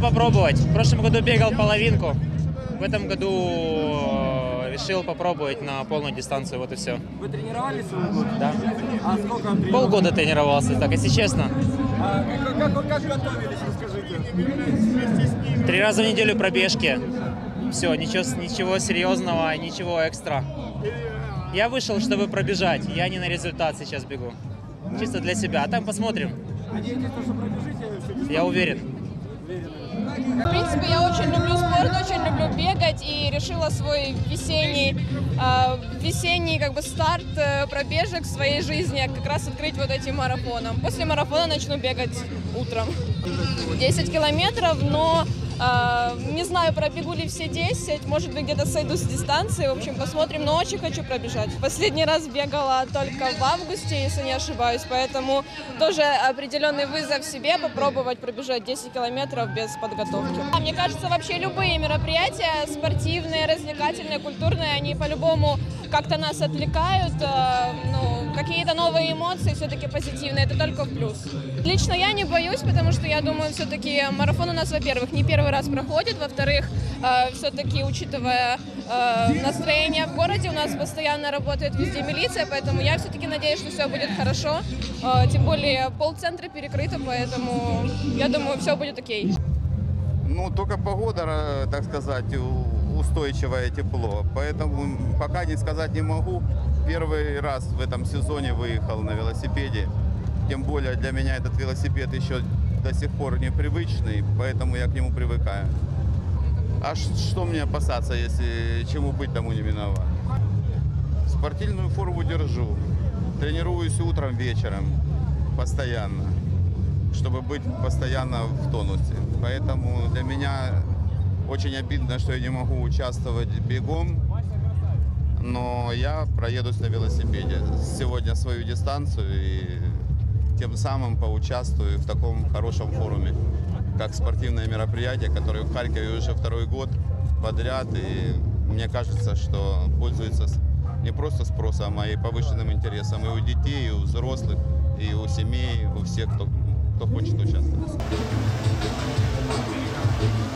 себя попробовать. В прошлом году бегал половинку. В этом году э, решил попробовать на полную дистанцию. Вот и все. Вы тренировались год? Да. А сколько тренировок? Полгода тренировался, так, если честно. А как, как, как готовились, расскажите? Три раза в неделю пробежки. Все, ничего, ничего серьезного, ничего экстра. Я вышел, чтобы пробежать. Я не на результат сейчас бегу. Чисто для себя. А там посмотрим. Надеетесь, то, что пробежите все Я уверен. В принципе, я очень люблю спорт, очень люблю бегать и решила свой весенний, э, весенний как бы старт э, пробежек в своей жизни как раз открыть вот этим марафоном. После марафона начну бегать утром. 10 километров, но не знаю, пробегу ли все 10, может быть, где-то сойду с дистанции, в общем, посмотрим, но очень хочу пробежать. Последний раз бегала только в августе, если не ошибаюсь, поэтому тоже определенный вызов себе попробовать пробежать 10 километров без подготовки. А Мне кажется, вообще любые мероприятия, спортивные, развлекательные, культурные, они по-любому как-то нас отвлекают, э, ну, какие-то новые эмоции все-таки позитивные, это только в плюс. Лично я не боюсь, потому что я думаю, все-таки марафон у нас, во-первых, не первый раз проходит, во-вторых, все-таки, учитывая э, настроение в городе, у нас постоянно работает везде милиция, поэтому я все-таки надеюсь, что все будет хорошо. Э, Тем более полцентра перекрыто, поэтому я думаю, все будет окей. Ну, только погода, э, так сказать, устойчивое тепло. Поэтому пока не сказать не могу. Первый раз в этом сезоне выехал на велосипеде. Тем более для меня этот велосипед еще до сих пор непривычный, поэтому я к нему привыкаю. А что мне опасаться, если чему быть, тому не виноват? Спортивную форму держу. Тренируюсь утром, вечером, постоянно чтобы быть постоянно в тонусе. Поэтому для меня очень обидно, что я не могу участвовать бегом, но я проедусь на велосипеде сегодня свою дистанцию и тем самым поучаствую в таком хорошем форуме, как спортивное мероприятие, которое в Харькове уже второй год подряд. И мне кажется, что пользуется не просто спросом, а и повышенным интересом и у детей, и у взрослых, и у семей, у всех, кто, кто хочет участвовать.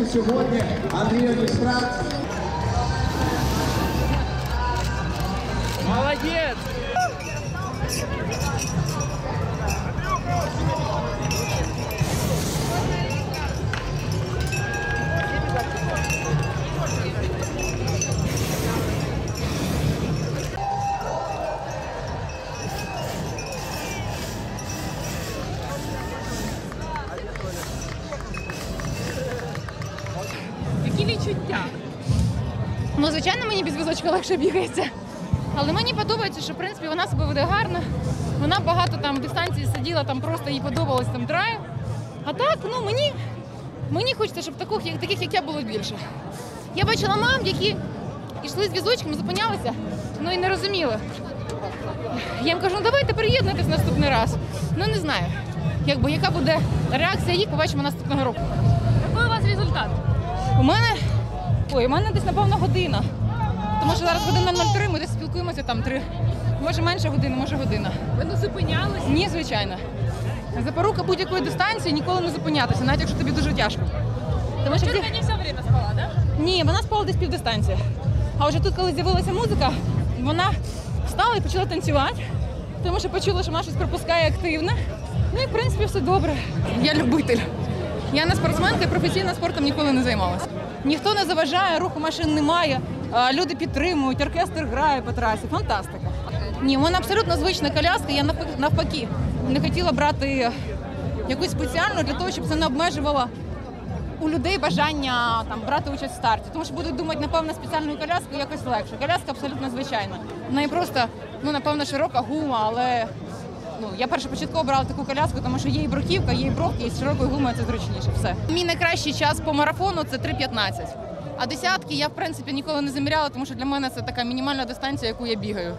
Дякуємо сьогодні Андрію Дістрат. Молодець! Ну, звичайно, мені без візочка легше бігається. Але мені подобається, що в принципі вона себе веде гарно. Вона багато там дистанції сиділа, там просто їй подобалось там драйв. А так, ну мені, мені хочеться, щоб таких, таких, як я, було більше. Я бачила мам, які йшли з візочком, зупинялися, ну і не розуміли. Я їм кажу, ну давайте приєднуйтесь наступний раз. Ну не знаю, якби яка буде реакція їх, побачимо наступного року. Який у вас результат? У мене. Ой, у мене десь напевно година. Тому що зараз година 03, ми десь спілкуємося там три. Може менше години, може година. Ви не зупинялись? Ні, звичайно. Запорука будь-якої дистанції ніколи не зупинятися, навіть якщо тобі дуже тяжко. Тому що не все время спала, да? Ні, вона спала десь півдистанції. А вже тут, коли з'явилася музика, вона встала і почала танцювати, тому що почула, що вона щось пропускає активно. Ну і в принципі все добре. Я любитель. Я не спортсменка і професійно спортом ніколи не займалася. Ніхто не заважає, руху машин немає. Люди підтримують, оркестр грає по трасі. Фантастика. Ні, в мене абсолютно звична коляска. Я навпаки- не хотіла брати якусь спеціальну для того, щоб це не обмежувало у людей бажання там брати участь в старті, тому що будуть думати, напевно, спеціальною коляскою якось легше. Коляска абсолютно звичайна. В неї просто, ну напевно, широка гума, але ну я першопочатково брала таку коляску, тому що є і бруківка, є і бровки, і з широкою гумою це зручніше. Все. Мій найкращий час по марафону це 3.15. А десятки я в принципі ніколи не заміряла, тому що для мене це така мінімальна дистанція, яку я бігаю.